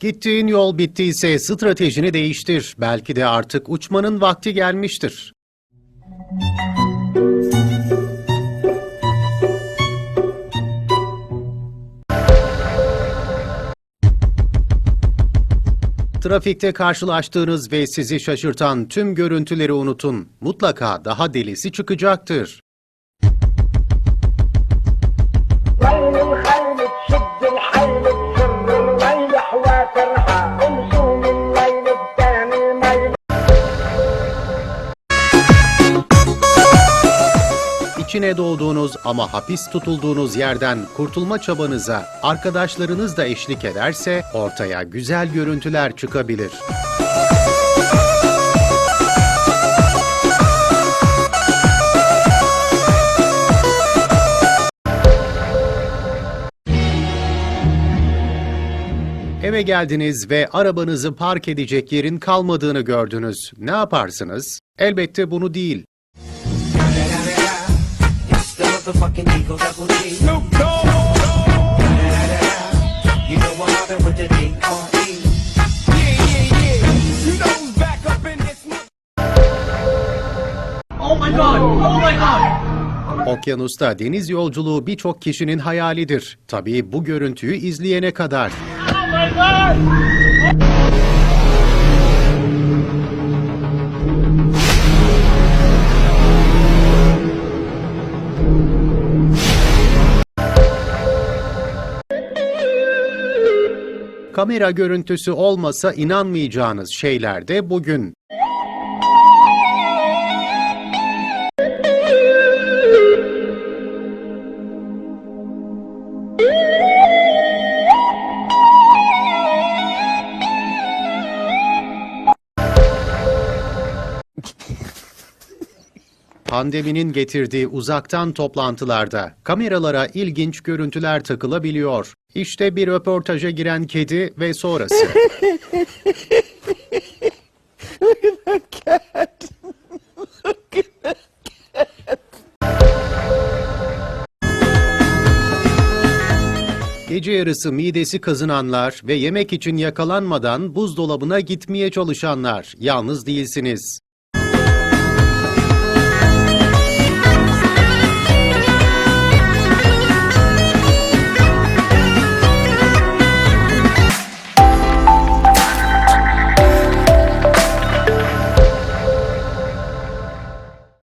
Gittiğin yol bittiyse stratejini değiştir. Belki de artık uçmanın vakti gelmiştir. Trafikte karşılaştığınız ve sizi şaşırtan tüm görüntüleri unutun. Mutlaka daha delisi çıkacaktır. İçine doğduğunuz ama hapis tutulduğunuz yerden kurtulma çabanıza arkadaşlarınız da eşlik ederse ortaya güzel görüntüler çıkabilir. Eve geldiniz ve arabanızı park edecek yerin kalmadığını gördünüz. Ne yaparsınız? Elbette bunu değil. Motherfucking Eagle Double G. Snoop Dogg. You know I'm mobbing with the D.R.E. Yeah, yeah, yeah. You know who's back up in this Okyanusta deniz yolculuğu birçok kişinin hayalidir. Tabii bu görüntüyü izleyene kadar. Kamera görüntüsü olmasa inanmayacağınız şeyler de bugün. Pandeminin getirdiği uzaktan toplantılarda kameralara ilginç görüntüler takılabiliyor. İşte bir röportaja giren kedi ve sonrası. Gece yarısı midesi kazınanlar ve yemek için yakalanmadan buzdolabına gitmeye çalışanlar yalnız değilsiniz.